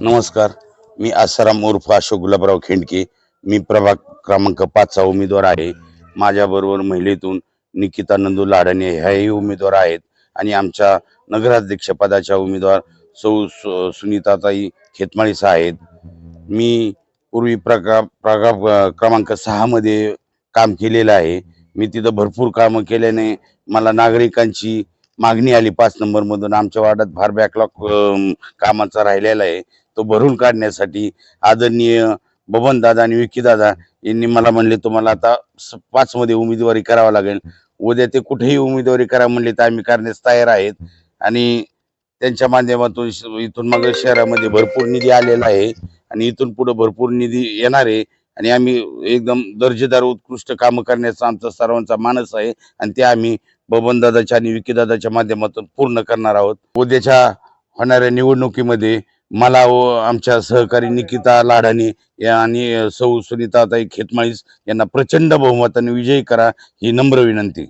नमस्कार. मी आसाराम उर्फ अशोक गुलाबराव खेंडके. मी प्रभाग क्रमांक पाचचा उमेदवार आहे. माझ्याबरोबर महिलेतून निकिता नंदू लाडणे ह्याही उमेदवार आहेत. आणि आमच्या नगराध्यक्षपदाच्या उमेदवार सौ सु- सुनीताताई खेतमाळीस आहेत. मी पूर्वी प्रगा प्रभाग क्रमांक सहामध्ये काम केलेलं आहे. मी तिथं भरपूर कामं केल्याने मला नागरिकांची मागणी आली पाच नंबरमधून. आमच्या वार्डात फार बॅकलॉग कामाचा राहिलेला आहे. तो भरून काढण्यासाठी आदरणीय बबन दादा आणि विकी दादा यांनी मला म्हणले तुम्हाला आता स- उमेदवारी करावं लागेल. उद्या ते कुठेही उमेदवारी करा म्हणले तर आम्ही करण्यास तयार आहेत. आणि त्यांच्या माध्यमातून श- इथून मग शहरामध्ये भरपूर निधी आलेला आहे आणि इथून पुढे भरपूर निधी येणार आहे. आणि आम्ही एकदम दर्जेदार उत्कृष्ट कामं करण्याचा आमचा सर्वांचा मानस आहे आणि ते आम्ही बबन दादाच्या आणि विकी दादाच्या माध्यमातून पूर्ण करणार आहोत. उद्याच्या होणाऱ्या निवडणुकीमध्ये मला व आमच्या सहकारी निकिता लाडाने आणि सौ सुनीताताई खेतमाळीस यांना प्रचंड बहुमताने विजयी करा ही नम्र विनंती.